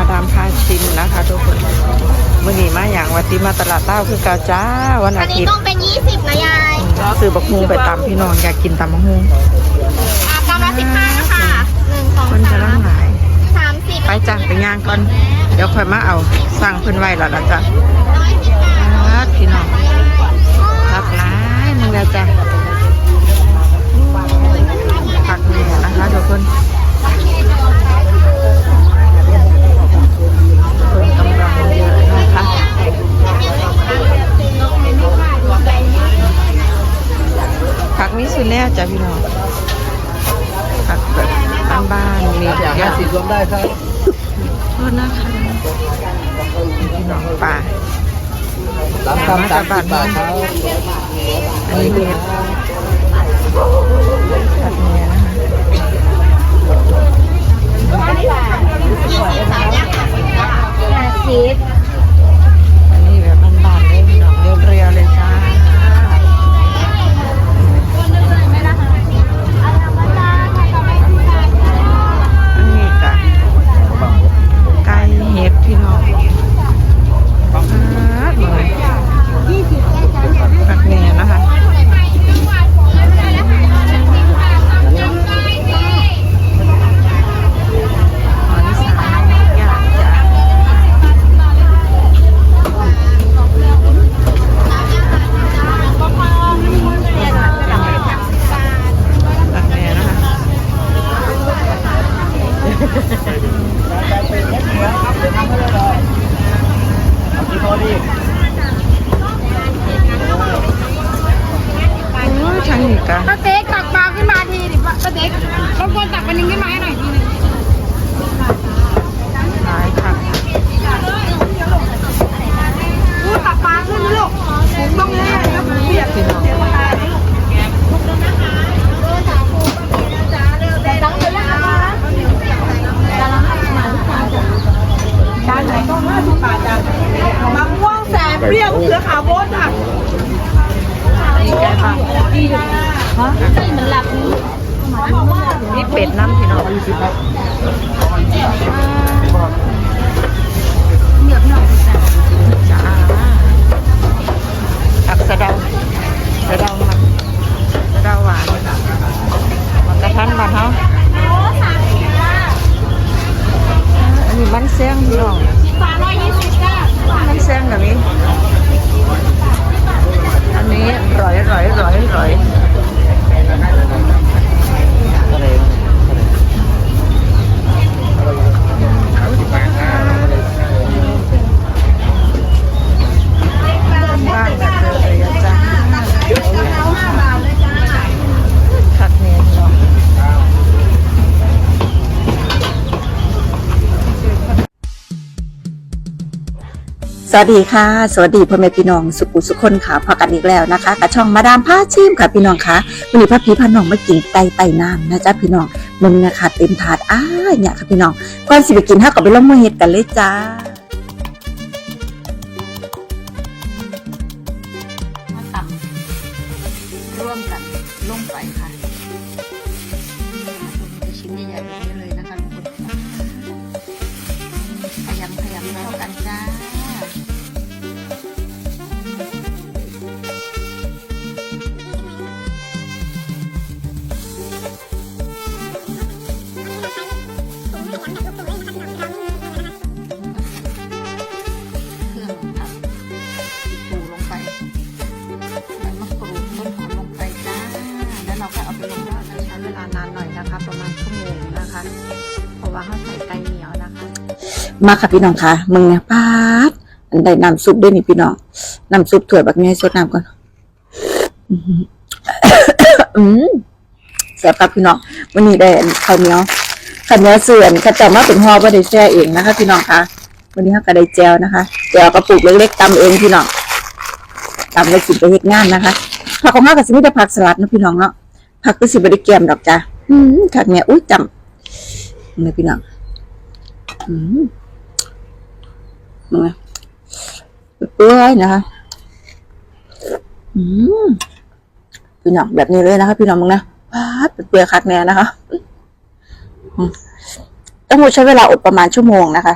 มาดามพาชิมนะคะ ทุกคนมื่อนี้มาอย่างวัดติมาตลาดเต้าคือเกาจ้าวันอัอานนี้ทิตย์ต้องเป็น 20นะยายซื้อบักฮุงไปตำพี่น้องอยากกินตำบักฮุงอะกำลังสิบห้านะคะหนึ่งสองมันจะสาร่างมหลาย สามสิบไปจ้ะไปย่างก่อน เดี๋ยวค่อยมาเอาสั่งเพิ่นไว้แล้วล่ะจ้ะร้อยสิบบาทครับพี่น้องรับหลายมึงแล้วจ้ะผักเนี่ยนะคะทุกคนคน มีสุดแน่จ้ะพี่น้องผักแบบบ้านๆมีทุกอย่างสิรวมได้ครับโทษนะคะพี่น้องป่าสามคำสามสิบบาทครับอันนี้เป็นผัดเมียนะคะห้าสิบ สวัสดีค่ะ สวัสดีพ่อแม่พี่น้องสุขุสุคนค่ะพอกันอีกแล้วนะคะกับช่องมาดามผ้าชิมค่ะพี่น้องค่ะวันนี้พ่อพี่พ่อน้องมากินไก่ไตน้ำนะจ๊ะพี่น้องมึงนะคะเต็มถาดอ้าเนี่ยค่ะพี่น้องก่อนสิไปกินห้ากับไปลงมือเฮ็ดกันเลยจ้าร่วมกันลงไปค่ะ มาค่ะพี่น้องค่ะมึงเนี่ยป้าดอันใดน้ำซุปด้วยนี่พี่น้องน้ำซุปถั่วแบบนี้สดน้ำก่อนอื้อหืออืมแซ่บครับพี่น้องวันนี้ได้ข้าวเหนียวข้าวเหนียวเสื่อนกระจามาเป็นห่อบ่ได้แช่เองนะคะ พี่น้องค่ะวันนี้เขาก็ได้แจวนะคะแจวกระปุกเล็กๆตำเองพี่น้องตำไว้กินไปเฮ็ดงานนะคะผักของเขาก็สิมีแต่ผักสลัดนะพี่น้องเนาะผักก็สิบ่ได้แกมดอกจ้ะอืมผักเนี่ยอุ้ยจำนี่ยพี่น้องอืม มาเปื่อยนะคะ อืมพี่น้องแบบนี้เลยนะคะ พี่น้องมึงนะพาดเปื่อยคักแน่นะคะต้องใช้เวลาอบประมาณชั่วโมงนะคะ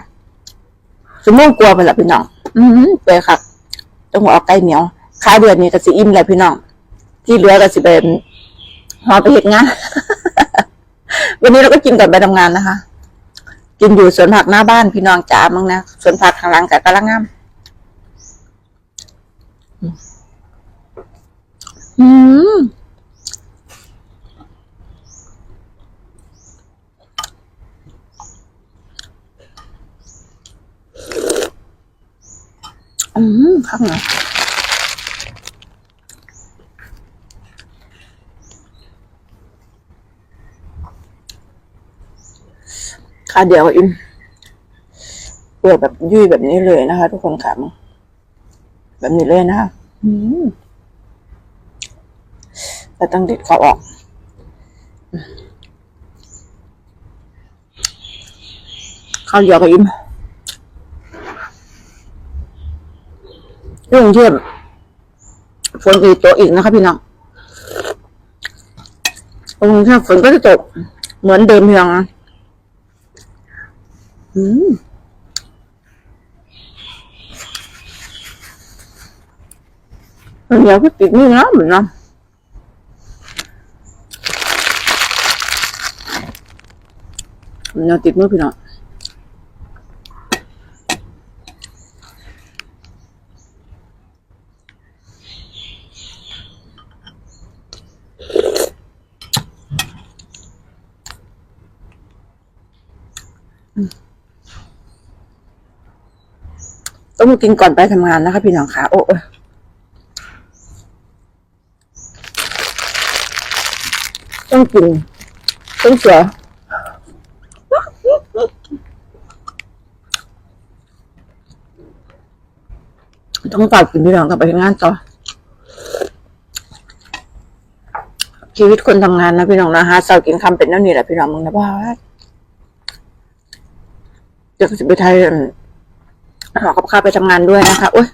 สมมติกลัวไปละพี่น้อง อืมเปื่อยคับต้องเอาไก่เหนียวค่าเดือนนี้ก็สิอิ่มเลยพี่น้อง ที่เหลือก็สิเป็นหอไปเห็ดงาน วันนี้เราก็กินก่อนไปทำงานนะคะ กินอยู่สวนผักหน้าบ้านพี่น้องจ๋ามั้งนะสวนผักข้างหลังกับกำลังงามอืมอืมข้างใน ค่ะเดี๋ยวอิมเปลือกแบบยุ่ยแบบนี้เลยนะคะ ทุกคนค่ะแบบนี้เลยนะคะอืมแต่ต้องเด็ดเขาออกข้าวเหนียวกับอิมที่กรุงเทพฝนจะตกอีกนะคะพี่น้องกรุงเทพฝนก็จะตกเหมือนเดิมเพียงนะ อืมเดี๋ยวก็ติดมือนะเหมือนนะเดี๋ยว ต้องต้องกินก่อนไปทำงานนะคะพี่น้องค่ะโอ้ยต้องกิน ต้องเสือต้องฝากกินพี่น้องกลับไปทำงานต่อ ชีวิตคนทำงานนะพี่น้องนะฮะเสาร์กินคำเป็นนั่นนี่แหละพี่น้องมึงนะบ้าเดี๋ยวก็จะไปไทย ขอกับข้าไปทำงานด้วยนะคะโอ้ย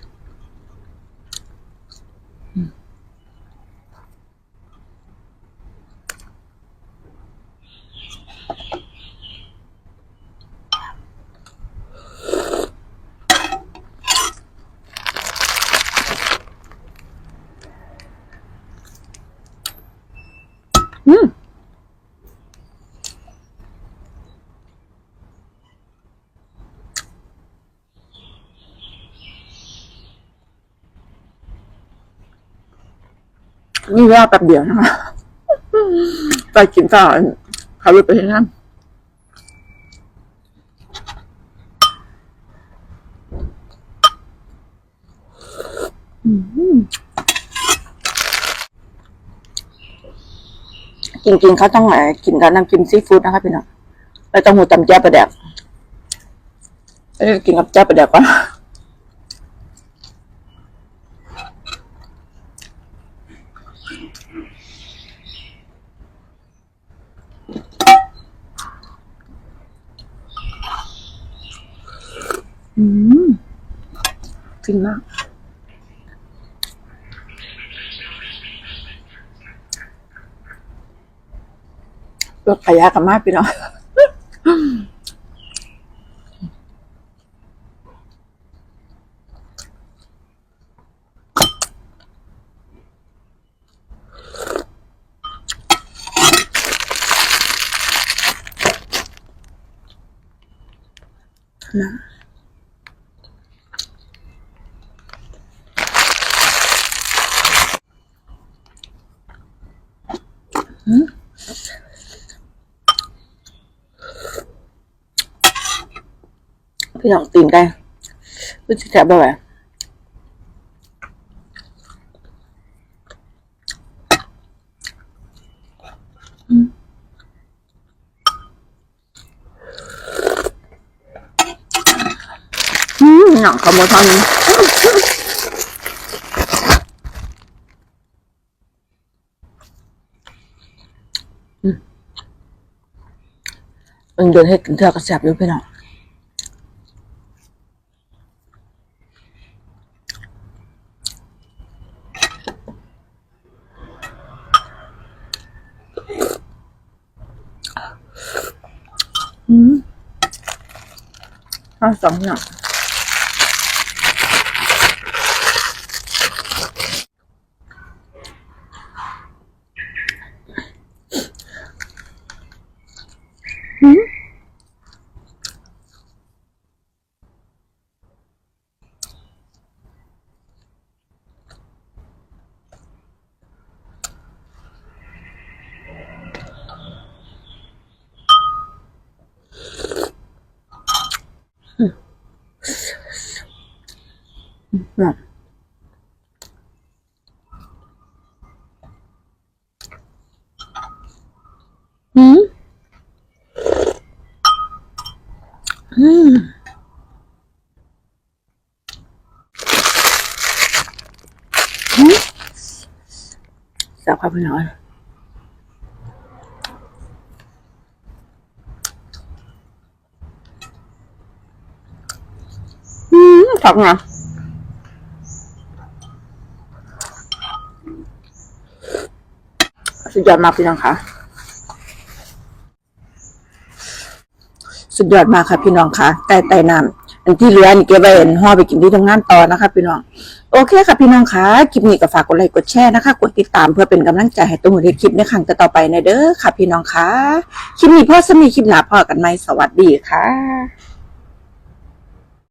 อืม นี่เวลาแป๊บเดียวนะคะไปกินต่อขับรถไปที่นั่นอืมจริงๆเขาต้องเอ่อกินกับน้ำจิ้มซีฟู้ดนะคะพี่น้องแล้วต้องหูตำแจ่วปลาแดกเอ้ยกินกับแจ่วปลาแดกก่อน อืมฟินมาก รถขยะกันมากพี่น้องนะ พี่น้องตีนได้รู้สึกแซ่บบ่ไหวอืมอืมหนังขโมยทอนอืมเอิงเดินให้กินเท่ากับแซบอยู่พี่น้อง อืม เอาสองอย่าง น่ะอืมอืมอืมสับครับพี่น้อ ยอืมผักนะสุดยอดมากพี่น้องค่ะ สุดยอดมากค่ะพี่น้องค่ะไก่ไต่น้ำอันที่เหลือนี่เก็บไว้ห่อไปกินที่ทำงานต่อนะคะ พี่น้อง โอเคค่ะพี่น้องค่ะคลิปนี้ก็ฝากกดไลค์กดแชร์นะคะ กดติดตามเพื่อเป็นกำลังใจให้ตุ้มเฮ็ดคลิปในครั้งต่อไปในเด้อค่ะ พี่น้องค่ะคลิปนี้พ่อสมีคลิปหน้าพ่อกันไหมสวัสดีค่ะ